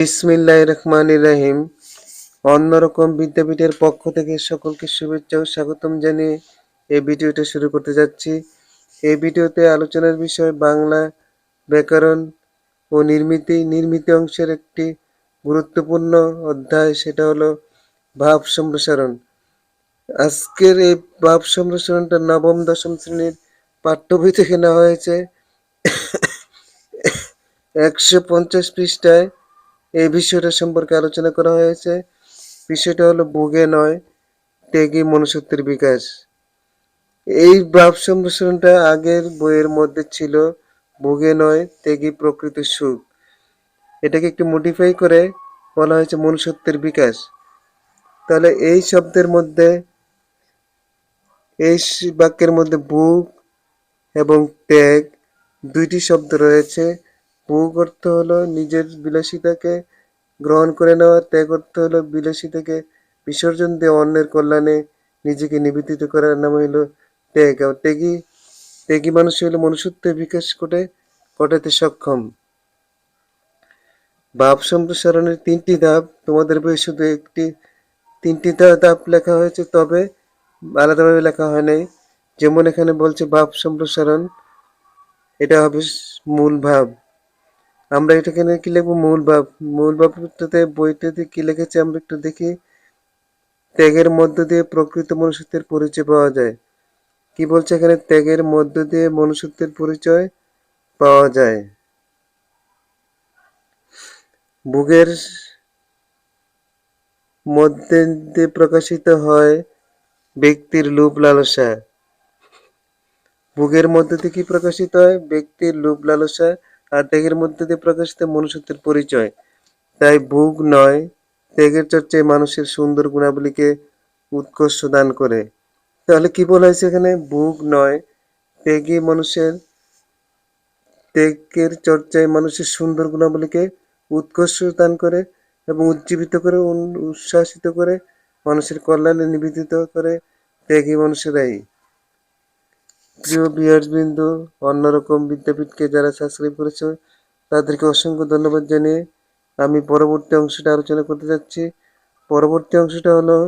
বিসমিল্লাহ রহমান রাহিম। অন্যরকম বিদ্যাপীঠের পক্ষ থেকে সকলকে শুভেচ্ছা ও স্বাগতম জানিয়ে এই ভিডিওটা শুরু করতে যাচ্ছি। এই ভিডিওতে আলোচনার বিষয় বাংলা ব্যাকরণ ও নির্মিতি। নির্মিতি অংশের একটি গুরুত্বপূর্ণ অধ্যায়, সেটা হলো ভাব সম্প্রসারণ। আজকের এই ভাব সম্প্রসারণটা নবম, দশম শ্রেণির পাঠ্য বই থেকে নেওয়া হয়েছে। একশো পঞ্চাশ পৃষ্ঠায় এই বিষয়টা সম্পর্কে আলোচনা করা হয়েছে। বিষয়টা হলো বুগে নয়, ত্যাগী মনুষ্যত্বের বিকাশ। এই ভাব সম্প্রসারণটা আগের বইয়ের মধ্যে ছিল, বুগে নয়, ত্যাগী প্রকৃত সুখ। এটাকে একটু মডিফাই করে বলা হয়েছে মনুষ্যত্বের বিকাশ। তাহলে এই শব্দের মধ্যে, এই বাক্যের মধ্যে বুক এবং ত্যাগ দুইটি শব্দ রয়েছে। বুক অর্থ হলো নিজের বিলাসিতাকে গ্রহণ করে নেওয়া, ত্যাগ অর্থ হলো বিলাসিতাকে বিসর্জন দিয়ে অন্যের কল্যাণে নিজেকে নিবেদিত করার নাম হইল ত্যাগ। আর ত্যাগী ত্যাগী মানুষ হইল মনুষ্যত্বের বিকাশ করে ঘটাতে সক্ষম। ভাব সম্প্রসারণের তিনটি ধাপ, তোমাদের বই শুধু একটি, তিনটি ধাপ লেখা হয়েছে, তবে আলাদাভাবে লেখা হয় নাই। যেমন এখানে বলছে ভাব সম্প্রসারণ, এটা হবে মূল ভাব। আমরা এটা এখানে কি লিখব? মূল ভাব, মূল ভাবটাতে বইটাতে কি লিখেছে আমরা একটু দেখি। ত্যাগের মধ্য দিয়ে প্রকৃত মনুষ্যত্বের পরিচয় পাওয়া যায়। কি বলছে এখানে? ত্যাগের মধ্য দিয়ে মনুষ্যত্বের পরিচয় পাওয়া যায়। বুকের মধ্যে দিয়ে প্রকাশিত হয় ব্যক্তির লোভ লালসা। ভোগের মধ্যে দিয়ে কি প্রকাশিত হয়? ব্যক্তির লোভ লালসা। আর ত্যাগের মধ্যে দিয়ে প্রকাশিত মনুষ্যত্বের পরিচয়। তাই ভোগ নয়, ত্যাগের চর্চায় মানুষের সুন্দর গুণাবলীকে উৎকর্ষ দান করে। তাহলে কি বলা হয়েছে এখানে? ভোগ নয়, ত্যাগী মানুষের, ত্যাগের চর্চায় মানুষের সুন্দর গুণাবলীকে উৎকর্ষ দান করে এবং উজ্জীবিত করে উচ্ছ্বাসিত করে, মানুষের কল্যাণে নিবেদিত করে ত্যাগী মানুষেরাই। প্রিয় বিহার বিন্দু অন্যরকম বিদ্যাপীঠকে যারা সাবস্ক্রাইব করেছে, তাদেরকে অসংখ্য ধন্যবাদ জানিয়ে আমি পরবর্তী অংশটা আলোচনা করতে যাচ্ছি। পরবর্তী অংশটা হলো,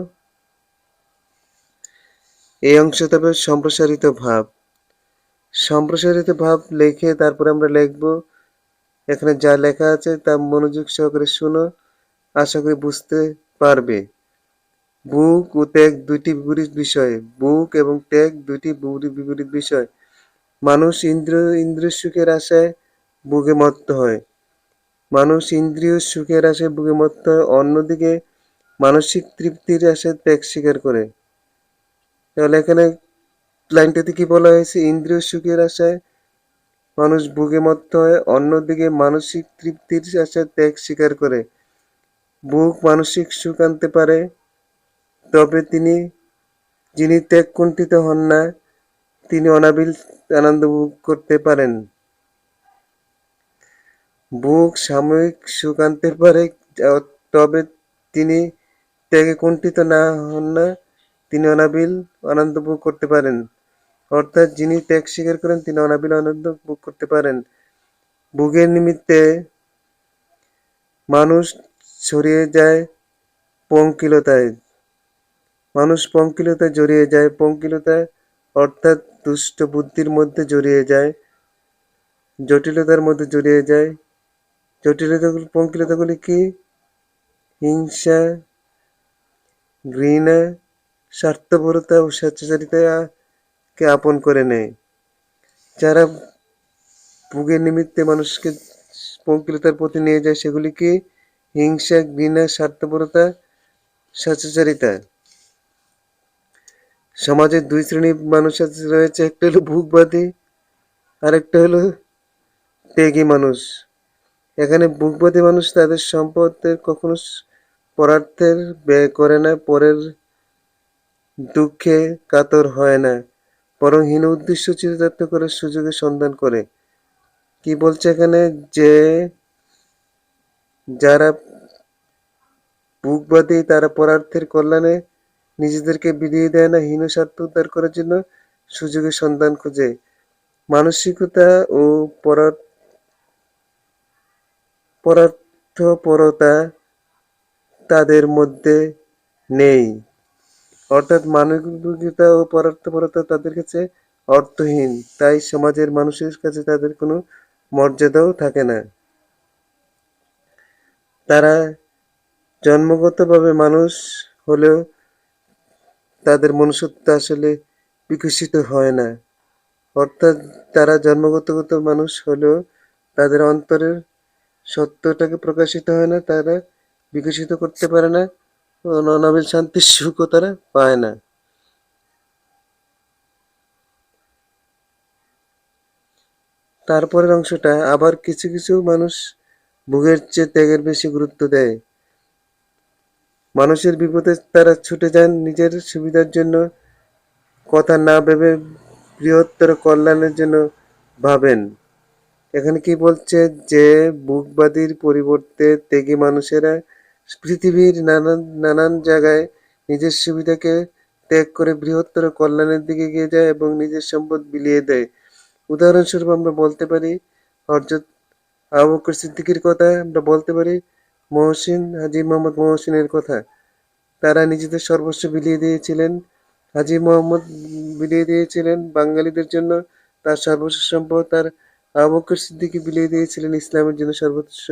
এই অংশটা হবে সম্প্রসারিত ভাব। সম্প্রসারিত ভাব লিখে তারপরে আমরা লিখব, এখানে যা লেখা আছে তা মনোযোগ সহকারে শুনো, আশা করি বুঝতে পারবে। বুক ও ত্যাগ দুইটি বিপরীত বিষয়। বুক এবং ত্যাগ দুইটি বিপরীত বিষয়। মানুষ ইন্দ্র ইন্দ্রিয় সুখের আশায় বুকে মত্ত হয়। মানুষ ইন্দ্রিয় সুখের আশায় বুকে মত্ত হয়, অন্যদিকে মানসিক তৃপ্তির আশায় ত্যাগ স্বীকার করে। তাহলে এখানে লাইনটাতে কি বলা হয়েছে? ইন্দ্রিয় সুখের আশায় মানুষ বুকে মত্ত হয়, অন্যদিকে মানসিক তৃপ্তির আশায় ত্যাগ স্বীকার করে। বুক মানসিক সুখ আনতে পারে তবে তিনি, যিনি ত্যাগ কুণ্ঠিত হন না, তিনি অনাবিল আনন্দ ভোগ করতে পারেন। বুক সাময়িক সুখ আনতে পারে, তবে তিনি ত্যাগে কুণ্ঠিত না হন না, তিনি অনাবিল আনন্দ ভোগ করতে পারেন। অর্থাৎ যিনি ত্যাগ স্বীকার করেন, তিনি অনাবিল আনন্দ ভোগ করতে পারেন। ভোগের নিমিত্তে মানুষ ছড়িয়ে যায় পঙ্কিলতায়। মানুষ পঙ্কিলতায় জড়িয়ে যায় পঙ্কিলতায় অর্থাৎ দুষ্ট বুদ্ধির মধ্যে জড়িয়ে যায়, জটিলতার মধ্যে জড়িয়ে যায়। জটিলতাগুলি, পঙ্কিলতাগুলি কি? হিংসা, ঘৃণা, স্বার্থপরতা ও স্বেচ্ছাচারিতাকে আপন করে নেয়। যারা ভোগের নিমিত্তে মানুষকে পঙ্কিলতার প্রতি নিয়ে যায়, সেগুলি কি? হিংসা, ঘৃণা, স্বার্থপরতা, স্বেচ্ছাচারিতা। সমাজে দুই শ্রেণির মানুষ রয়েছে, একটা হলো আর একটা হলো ত্যাগী মানুষ। এখানে বুকবাদী মানুষ তাদের সম্পদের কখনো পরার্থের ব্যয় করে না, পরের দুঃখে কাতর হয় না, বরং হীন উদ্দেশ্য চিরিতার্থ করে সুযোগের সন্ধান করে। কি বলছে এখানে? যে যারা ভোগবাদী তারা পরার্থের কল্যাণে নিজেদেরকে বিলিয়ে দেয় না, হীন স্বার্থ উদ্ধার করার জন্য সুযোগের সন্ধান খুঁজে। মানসিকতা ও পরার পরার তাদের মধ্যে নেই। অর্থাৎ মানবিকতা ও পরার্থপরতা তাদের কাছে অর্থহীন, তাই সমাজের মানুষের কাছে তাদের কোনো মর্যাদাও থাকে না। তারা জন্মগতভাবে মানুষ হলেও তাদের মনুষ্যত্ব আসলে বিকশিত হয় না। অর্থাৎ তারা জন্মগতগত মানুষ হলেও তাদের অন্তরের সত্যটাকে প্রকাশিত হয় না, তারা বিকশিত করতে পারে না, অনাবিল শান্তির সুখও তারা পায় না। তারপরের অংশটা আবার কিছু কিছু মানুষ ভোগের চেয়ে ত্যাগের বেশি গুরুত্ব দেয়। মানুষের বিপদে তারা ছুটে যান নিজের সুবিধার জন্য। কথা না ভেবে বৃহত্তর কল্যাণের জন্য ভাবেন। এখানে কি বলছে যে, বুকবাদীর পরিবর্তে ত্যাগী মানুষেরা পৃথিবীর নানান নানান জায়গায় নিজের সুবিধাকে ত্যাগ করে বৃহত্তর কল্যাণের দিকে এগিয়ে যায় এবং নিজের সম্পদ বিলিয়ে দেয়। উদাহরণস্বরূপ আমরা বলতে পারি হরজত আবু সিদ্দিকের কথা আমরা বলতে পারি মহসিন, হাজি মোহাম্মদ মহসিনের কথা। তারা নিজেদের সর্বস্ব বিলিয়ে দিয়েছিলেন। হাজি মোহাম্মদ বিলিয়ে দিয়েছিলেন বাঙালিদের জন্য তার সর্বস্ব সম্পদ। তার আবু বকর সিদ্দিকি বিলিয়ে দিয়েছিলেন ইসলামের জন্য সর্বোচ্চ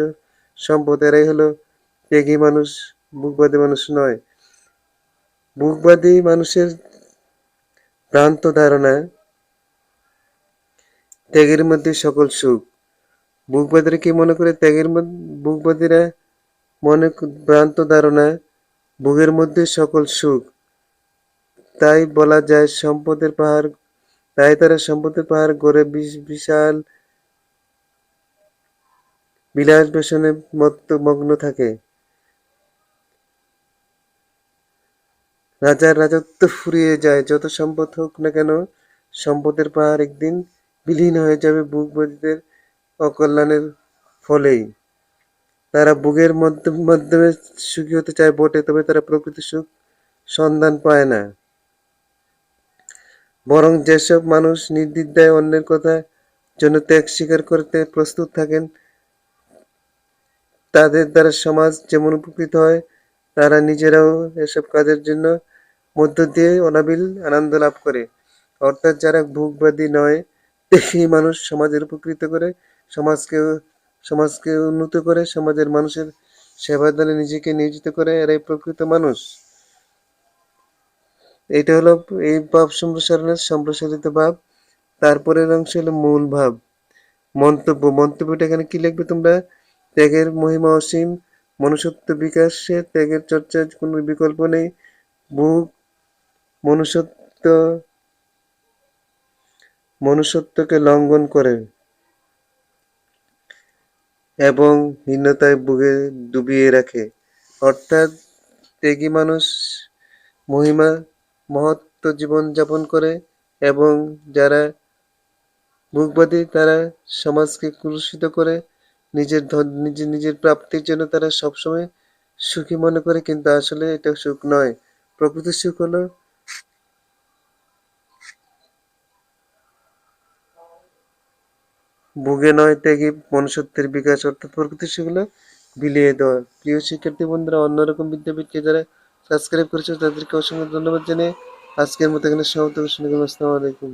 সম্পদ। এরাই হলো ত্যাগী মানুষ, বুকবাদী মানুষ নয়। বুকবাদী মানুষের ভ্রান্ত ধারণা, ত্যাগের মধ্যে সকল সুখ। বুকবাদীরা কি মনে করে ত্যাগের মধ্যে বুকবাদীরা মনে ভ্রান্ত ধারণা ভোগের মধ্যে সকল সুখ। তাই বলা যায়, সম্পদের পাহাড়, তাই তারা সম্পদের পাহাড় গড়ে বিশ- বিশাল বিলাস বেসনে মগ্ন থাকে। রাজার রাজত্ব ফুরিয়ে যায়, যত সম্পদ হোক না কেন, সম্পদের পাহাড় একদিন বিলীন হয়ে যাবে বুকবাদীদের অকল্যাণের ফলেই। তারা মাধ্যম- মাধ্যমে সুখী হতে চায় বটে, তবে তারা প্রকৃত সুখ সন্ধান পায় না। বরং যেসব মানুষ নির্দ্বিধায় অন্যের কথা জন্য ত্যাগ স্বীকার করতে প্রস্তুত থাকেন, তাদের দ্বারা সমাজ যেমন উপকৃত হয়, তারা নিজেরাও এসব কাজের জন্য মধ্য দিয়ে অনাবিল আনন্দ লাভ করে। অর্থাৎ যারা ভোগবাদী নয় সেই মানুষ সমাজের উপকৃত করে সমাজকে সমাজকে উন্নত করে, সমাজের মানুষের সেবার দলে নিজেকে নিয়োজিত করে, এরাই প্রকৃত মানুষ। এটা হলো এই ভাব সম্প্রসারণের সম্প্রসারিত ভাব। তারপরের অংশ হলো মূল ভাব। মন্তব্য। মন্তব্যটা এখানে কি লিখবে তোমরা? ত্যাগের মহিমা অসীম, মনুষ্যত্ব বিকাশে ত্যাগের চর্চার কোনো বিকল্প নেই। বুক মনুষ্যত্ব, মনুষ্যত্বকে লঙ্ঘন করে। এবং হীনতায় বুকে ডুবিয়ে রাখে। অর্থাৎ ত্যাগী মানুষ মহিমা, মহত্ব জীবন যাপন করে এবং যারা ভোগবাদী, তারা সমাজকে কুলুষিত করে, নিজের নিজের নিজের প্রাপ্তির জন্য তারা সবসময় সুখী মনে করে, কিন্তু আসলে এটা সুখ নয়। প্রকৃত সুখ হলো ভোগে নয়, ত্যাগী মনুষ্যত্বের বিকাশ, অর্থাৎ প্রকৃতি সেগুলো বিলিয়ে দেওয়া। প্রিয় শিক্ষার্থী বন্ধুরা অন্যরকম বিদ্যাপীঠকে যারা সাবস্ক্রাইব করেছে, তাদেরকে অসংখ্য ধন্যবাদ জানিয়ে আজকের মতো এখানে ঘোষণা আসসালামু আলাইকুম।